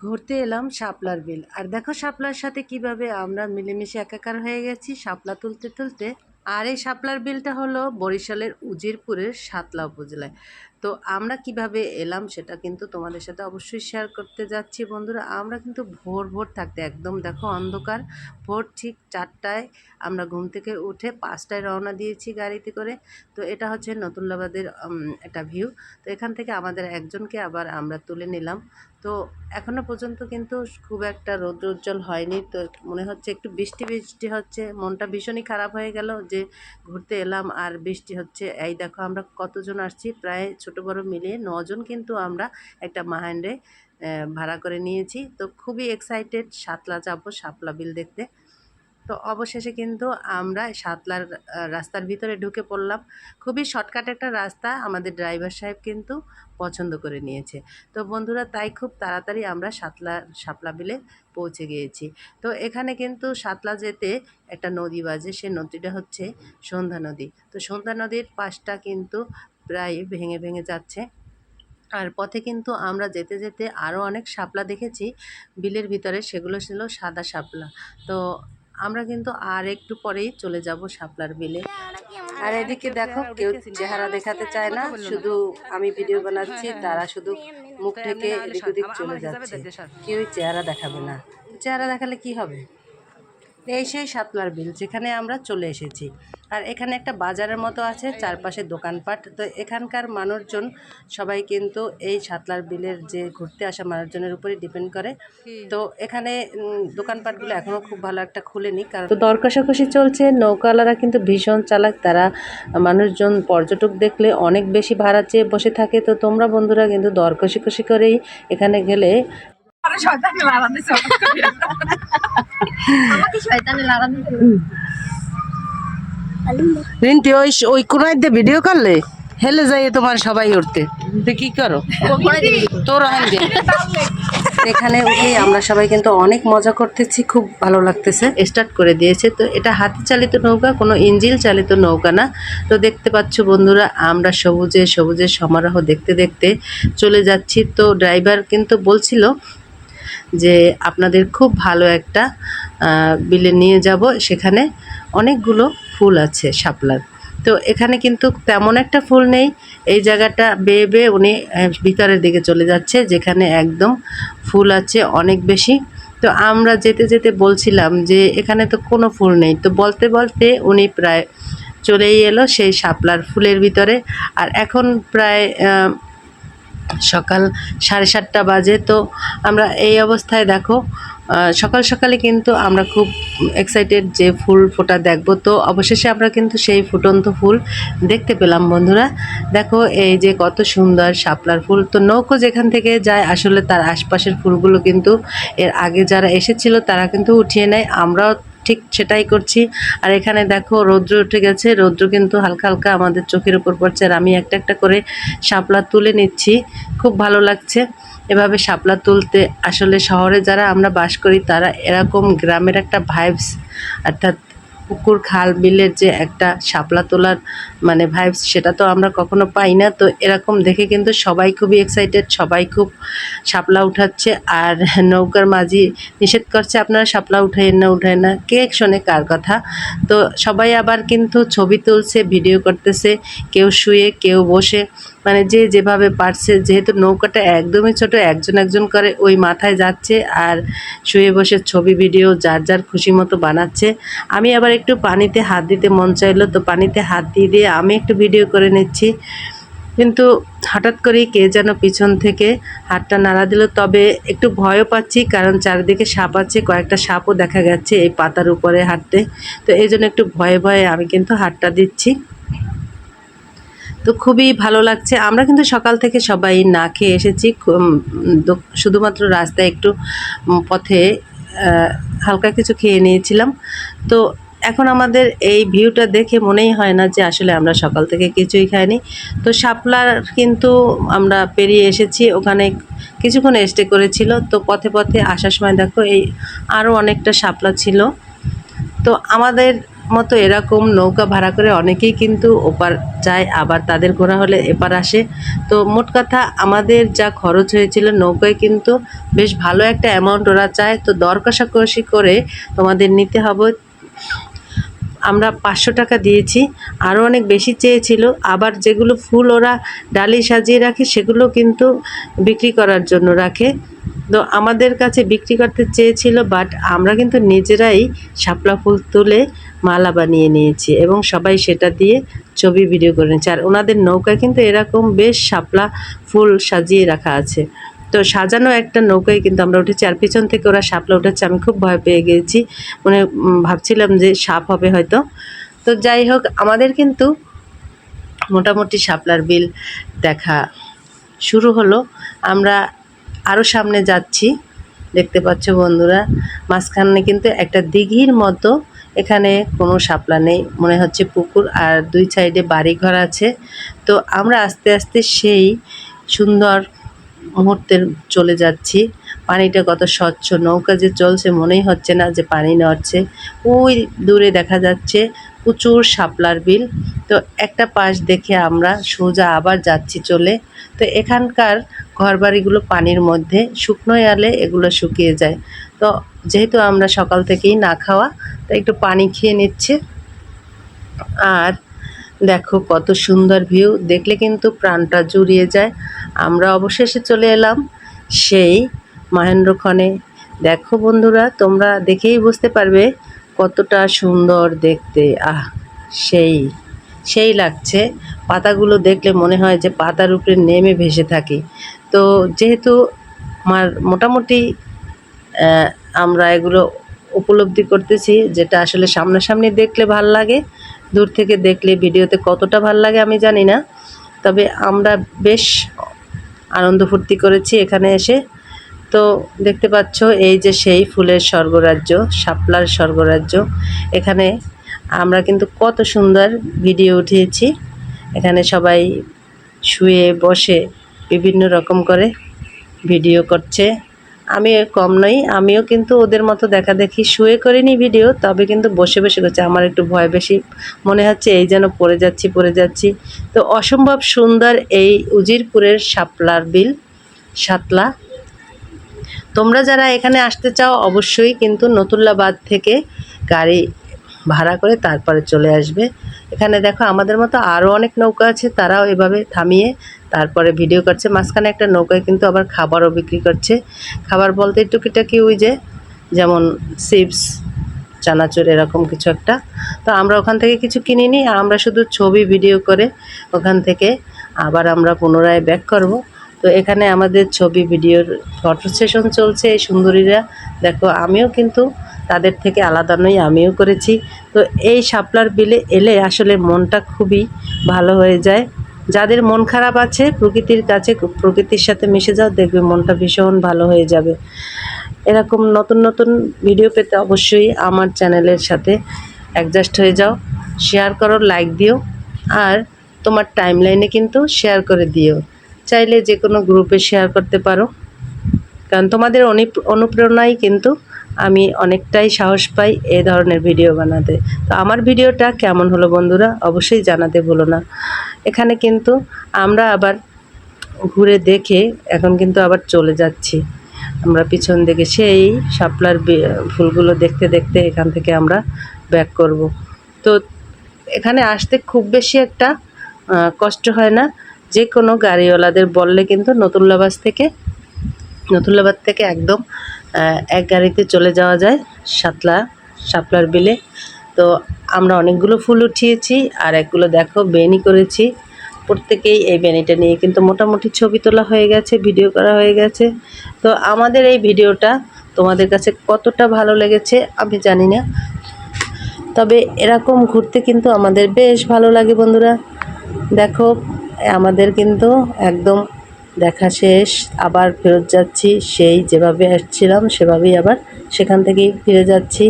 ঘুরতে এলাম শাপলার বিল। আর দেখো শাপলার সাথে কীভাবে আমরা মিলেমিশে একাকার হয়ে গেছি শাপলা তুলতে তুলতে। আর এই শাপলার বিলটা হলো বরিশালের উজিরপুরের সাতলা উপজেলায়। তো আমরা কীভাবে এলাম সেটা কিন্তু তোমাদের সাথে অবশ্যই শেয়ার করতে যাচ্ছি বন্ধুরা। আমরা কিন্তু ভোর ভোর থাকতে, একদম দেখো অন্ধকার, ভোর ঠিক চারটায় আমরা ঘুম থেকে উঠে পাঁচটায় রওনা দিয়েছি গাড়িতে করে। তো এটা হচ্ছে নতুনলাবাদের একটা ভিউ তো এখান থেকে আমাদের একজনকে আবার আমরা তুলে নিলাম। তো এখনও পর্যন্ত কিন্তু খুব একটা রৌদ্র উজ্জ্বল হয়নি। তো মনে হচ্ছে একটু বৃষ্টি বৃষ্টি হচ্ছে, মনটা ভীষণই খারাপ হয়ে গেল যে ঘুরতে এলাম আর বৃষ্টি হচ্ছে। এই দেখো আমরা কতজন আসছি, প্রায় ছোট বড় মিলিয়ে নজন কিন্তু আমরা একটা মাহান্ডে ভাড়া করে নিয়েছি। তো খুবই এক্সাইটেড সাতলা যাব শাপলা বিল দেখতে। তো অবশেষে কিন্তু আমরা সাতলার রাস্তার ভিতরে ঢুকে পড়লাম। খুবই শর্টকাট একটা রাস্তা আমাদের ড্রাইভার সাহেব কিন্তু পছন্দ করে নিয়েছে। তো বন্ধুরা, তাই খুব তাড়াতাড়ি আমরা সাতলা শাপলা বিলে পৌঁছে গিয়েছি। তো এখানে কিন্তু সাতলা যেতে একটা নদী বাজে, সে নদীটা হচ্ছে সন্ধ্যা নদী। তো সন্ধ্যা নদীর পাশটা কিন্তু প্রায় ভেঙে ভেঙে যাচ্ছে। আর পথে কিন্তু আমরা যেতে যেতে আরও অনেক শাপলা দেখেছি। বিলের ভিতরে সেগুলো ছিল সাদা শাপলা। তো আমরা কিন্তু আর একটু পরেই চলে যাব শাপলার বিলে। আর এদিকে দেখো, কেউ চেহারা দেখাতে চায় না, শুধু আমি ভিডিও বানাচ্ছি, তারা শুধু মুখ থেকে এদিক ওদিক চলে যাচ্ছে। কেউই চেহারা দেখাবে না। চেহারা দেখালে কি হবে? এই সেই সাতলার বিল যেখানে আমরা চলে এসেছি। আর এখানে একটা বাজারের মতো আছে চারপাশে দোকানপাট। তো এখানকার মানুষজন সবাই কিন্তু এই সাতলার বিলের যে ঘুরতে আসা মানুষজনের উপরে ডিপেন্ড করে। তো এখানে দোকানপাটগুলো এখনও খুব ভালো একটা খুলেনি কারণ তো দর কষাকষি চলছে নৌকাওয়ালারা কিন্তু ভীষণ চালাক। তারা মানুষজন পর্যটক দেখলে অনেক বেশি ভাড়া চেয়ে বসে থাকে। তো তোমরা বন্ধুরা কিন্তু দর কষাকষি করেই এখানে গেলে আরে শয়তানি লাড়া দিছে আমাকে শয়তানি লাড়া দিছে রিন্টি ওই ওই কোনায় দিয়ে ভিডিও করলে? হেলে যাই তোমার সবাই উঠতে। তো কি করো? তোর এখানে উঠেই আমরা সবাই কিন্তু অনেক মজা করতেছি খুব ভালো লাগতেছে। স্টার্ট করে দিয়েছে। তো এটা হাতে চালিত নৌকা কোনো ইঞ্জিল চালিত নৌকা না। তো দেখতে পাচ্ছ বন্ধুরা আমরা সবুজে সবুজের সমারোহ দেখতে দেখতে চলে যাচ্ছি। তো ড্রাইভার কিন্তু বলছিল যে আপনাদের খুব ভালো একটা বিলে নিয়ে যাব। সেখানে অনেকগুলো ফুল আছে শাপলার। তো এখানে কিন্তু তেমন একটা ফুল নেই। এই জায়গাটা বেয়ে বেয়ে উনি ভিতরের দিকে চলে যাচ্ছে, যেখানে একদম ফুল আছে অনেক বেশি। তো আমরা যেতে যেতে বলছিলাম যে এখানে তো কোনো ফুল নেই। তো বলতে বলতে উনি প্রায় চলেই এলো সেই শাপলার ফুলের ভিতরে। আর এখন প্রায় সকাল সাড়ে সাতটা বাজে। তো আমরা এই অবস্থায় দেখো সকাল সকালে কিন্তু আমরা খুব এক্সাইটেড যে ফুল ফোটা দেখব। তো অবশেষে আমরা কিন্তু সেই ফুটন্ত ফুল দেখতে পেলাম বন্ধুরা। দেখো এই যে কত সুন্দর শাপলার ফুল। তো নৌকো যেখান থেকে যায়, আসলে তার আশপাশের ফুলগুলো কিন্তু এর আগে যারা এসেছিল, তারা কিন্তু উঠিয়ে নেয়। আমরাও ঠিক সেটাই করছি। আর এখানে দেখো রৌদ্র উঠে গেছে। রৌদ্র কিন্তু হালকা হালকা আমাদের চোখের উপর পড়ছে আর আমি একটা একটা করে শাপলা তুলে নিচ্ছি। খুব ভালো লাগছে। এভাবে শাপলা তুলতে আসলে শহরে যারা আমরা বাস করি তারা এরকম গ্রামের একটা ভাইবস অর্থাৎ পুকুর, খাল বিলের যে একটা শাপলা তোলার মানে ভাইবস সেটা তো আমরা কখনো পাই না। তো এরকম দেখে কিন্তু সবাই খুবই এক্সাইটেড সবাই খুব শাপলা উঠাচ্ছে। আর নৌকার মাঝি নিষেধ করছে, আপনারা শাপলা উঠাইয়েন না উঠাইন না। কে শোনে কার কথা? তো সবাই আবার কিন্তু ছবি তুলছে ভিডিও করতেছে। কেউ শুয়ে, কেউ বসে। মানে যে যেভাবে পারছে, যেহেতু নৌকাটা একদমই ছোট, একজন একজন করে ওই মাথায় যাচ্ছে আর শুয়ে বসে ছবি, ভিডিও, যার যার খুশি মতো বানাচ্ছে। আমি আবার একটু পানিতে হাত দিতে মন চাইলো, তো পানিতে হাত দিয়ে দিয়ে আমি একটু ভিডিও করে নিচ্ছি। কিন্তু হঠাৎ করেই কে যেন পিছন থেকে হাতটা নাড়া দিল। তবে একটু ভয়ও পাচ্ছি, কারণ চারিদিকে সাপ আছে, কয়েকটা সাপও দেখা গেছে এই পাতার উপরে হাঁটতে। তো এই জন্য একটু ভয়ে ভয়ে আমি কিন্তু হাতটা দিচ্ছি। তো খুবই ভালো লাগছে। আমরা কিন্তু সকাল থেকে সবাই না খেয়ে এসেছি। শুধুমাত্র রাস্তায় একটু পথে হালকা কিছু খেয়ে নিয়েছিলাম। তো এখন আমাদের এই ভিউটা দেখে মনেই হয় না যে আসলে আমরা সকাল থেকে কিছুই খাইনি। তো শাপলার কিন্তু আমরা পেরিয়ে এসেছি। ওখানে কিছুক্ষণ স্টে করেছিল। তো পথে পথে আসার সময় দেখো, এই আরও অনেকটা শাপলা ছিল। তো আমাদের মতো এরকম নৌকা ভাড়া করে অনেকেই কিন্তু ওপার যায়, আবার তাদের ঘোরা হলে এপার আসে। তো মোট কথা আমাদের যা খরচ হয়েছিল নৌকায় কিন্তু বেশ ভালো একটা অ্যামাউন্ট ওরা চায়। তো দর কষাকষি করে তোমাদের নিতে হবে। আমরা পাঁচশো টাকা দিয়েছি। আরও অনেক বেশি চেয়েছিল। আবার যেগুলো ফুল ওরা ডালি সাজিয়ে রাখে, সেগুলো কিন্তু বিক্রি করার জন্য রাখে। তো আমাদের কাছে বিক্রি করতে চেয়েছিল বাট আমরা কিন্তু নিজেরাই শাপলা ফুল তুলে মালা বানিয়ে নিয়েছি এবং সবাই সেটা দিয়ে ছবি ভিডিও করে নিয়েছে। আর ওনাদের নৌকা কিন্তু এরকম বেশ শাপলা ফুল সাজিয়ে রাখা আছে। তো সাজানো একটা নৌকায় কিন্তু আমরা উঠেছি আর পিছন থেকে ওরা শাপলা উঠেছে আমি খুব ভয় পেয়ে গিয়েছি মানে ভাবছিলাম যে সাপ হবে হয়তো। তো যাই হোক, আমাদের কিন্তু মোটামুটি শাপলার বিল দেখা শুরু হলো। আমরা আরও সামনে যাচ্ছি। দেখতে পাচ্ছ বন্ধুরা, মাঝখানে কিন্তু একটা দিঘির মতো এখানে কোনো শাপলা নেই। মনে হচ্ছে পুকুর আর দুই সাইডে বাড়িঘর আছে। তো আমরা আস্তে আস্তে সেই সুন্দর মুহূর্তে চলে যাচ্ছি। পানিটা কত স্বচ্ছ, নৌকা যে চলছে মনেই হচ্ছে না যে পানি নড়ছে। ওই দূরে দেখা যাচ্ছে প্রচুর শাপলার বিল। তো একটা পাশ দেখে আমরা সোজা আবার যাচ্ছি চলে। তো এখানকার ঘরবাড়িগুলো পানির মধ্যে, শুকনো এলে এগুলো শুকিয়ে যায়। তো যেহেতু আমরা সকাল থেকেই না খাওয়া তো একটু পানি খেয়ে নিচ্ছে। আর দেখো কত সুন্দর ভিউ, দেখলে কিন্তু প্রাণটা জুড়িয়ে যায়। আমরা অবশেষে চলে এলাম সেই মহেন্দ্রক্ষণে। দেখো বন্ধুরা, তোমরা দেখেই বুঝতে পারবে কতটা সুন্দর দেখতে। আহ, সেই সেই লাগছে। পাতাগুলো দেখলে মনে হয় যে পাতার উপরে নেমে ভেসে থাকি। তো যেহেতু আমার মোটামুটি আমরা এগুলো উপলব্ধি করতেছি, যেটা আসলে সামনাসামনি দেখলে ভালো লাগে, দূর থেকে দেখলে ভিডিওতে কতটা ভালো লাগে আমি জানি না। তবে আমরা বেশ আনন্দ ফুর্তি করেছি এখানে এসে। তো দেখতে পাচ্ছ এই যে সেই ফুলের স্বর্গরাজ্য, শাপলার স্বর্গরাজ্য। এখানে আমরা কিন্তু কত সুন্দর ভিডিও উঠিয়েছি। এখানে সবাই শুয়ে বসে বিভিন্ন রকম করে ভিডিও করছে। আমি কম নই, আমিও কিন্তু ওদের মতো দেখা দেখি শুয়ে করিনি ভিডিও, তবে কিন্তু বসে বসে করছে। আমার একটু ভয় বেশি মনে হচ্ছে এই যেন পড়ে যাচ্ছি পড়ে যাচ্ছি। তো অসম্ভব সুন্দর এই উজিরপুরের শাপলার বিল সাতলা তোমরা যারা এখানে আসতে চাও, অবশ্যই কিন্তু নতুল্লাবাদ থেকে গাড়ি ভাড়া করে তারপরে চলে আসবে। এখানে দেখো আমাদের মতো আরও অনেক নৌকা আছে, তারাও এভাবে থামিয়ে তারপরে ভিডিও করছে। মাঝখানে একটা নৌকায় কিন্তু আবার খাবারও বিক্রি করছে। খাবার বলতে টুকিটাকি ওই যে, যেমন চিপস, চানাচুর এরকম কিছু একটা। তো আমরা ওখান থেকে কিছু কিনিনি আমরা শুধু ছবি, ভিডিও করে ওখান থেকে আবার আমরা পুনরায় ব্যাক করব। তো এখানে আমাদের ছবি, ভিডিওর ফটো সেশন চলছে এই সুন্দরীরা। দেখো, আমিও কিন্তু তাদের থেকে আলাদা নই, আমিও করেছি। তো এই শাপলার বিলে এলে আসলে মনটা খুবই ভালো হয়ে যায়। যাদের মন খারাপ আছে, প্রকৃতির কাছে, প্রকৃতির সাথে মিশে যাও, দেখবে মনটা ভীষণ ভালো হয়ে যাবে। এরকম নতুন নতুন ভিডিও পেতে অবশ্যই আমার চ্যানেলের সাথে অ্যাডজাস্ট হয়ে যাও। শেয়ার করো লাইক দিও। আর তোমার টাইমলাইনে কিন্তু শেয়ার করে দিও। চাইলে যে কোনো গ্রুপে শেয়ার করতে পারো। কারণ তোমাদের অনুপ- অনুপ্রেরণায় কিন্তু আমি অনেকটাই সাহস পাই এই ধরনের ভিডিও বানাতে। তো আমার ভিডিওটা কেমন হলো বন্ধুরা অবশ্যই জানাতে ভুলো না। এখানে কিন্তু আমরা আবার ঘুরে দেখে এখন কিন্তু আবার চলে যাচ্ছি। আমরা পিছন দিকে সেই শাপলার ফুলগুলো দেখতে দেখতে এখান থেকে আমরা ব্যাক করব। তো এখানে আসতে খুব বেশি একটা কষ্ট হয় না। যে কোনো গাড়িওয়ালাদের বললে কিন্তু নতুল্লাবাস থেকে নতুল্লাবাদ থেকে একদম এক গাড়িতে চলে যাওয়া যায় সাতলা শাপলার বিলে। তো আমরা অনেকগুলো ফুল উঠিয়েছি আর একগুলো দেখো বেনি করেছি। প্রত্যেকেই এই বেনিটা নিয়ে কিন্তু মোটামুটি ছবি তোলা হয়ে গেছে, ভিডিও করা হয়ে গেছে। তো আমাদের এই ভিডিওটা তোমাদের কাছে কতটা ভালো লেগেছে আমি জানি না। তবে এরকম ঘুরতে কিন্তু আমাদের বেশ ভালো লাগে বন্ধুরা। দেখো আমাদের কিন্তু একদম দেখা শেষ, আবার ফেরত যাচ্ছি। সেই যেভাবে আসছিলাম, সেভাবেই আবার সেখান থেকেই ফিরে যাচ্ছি।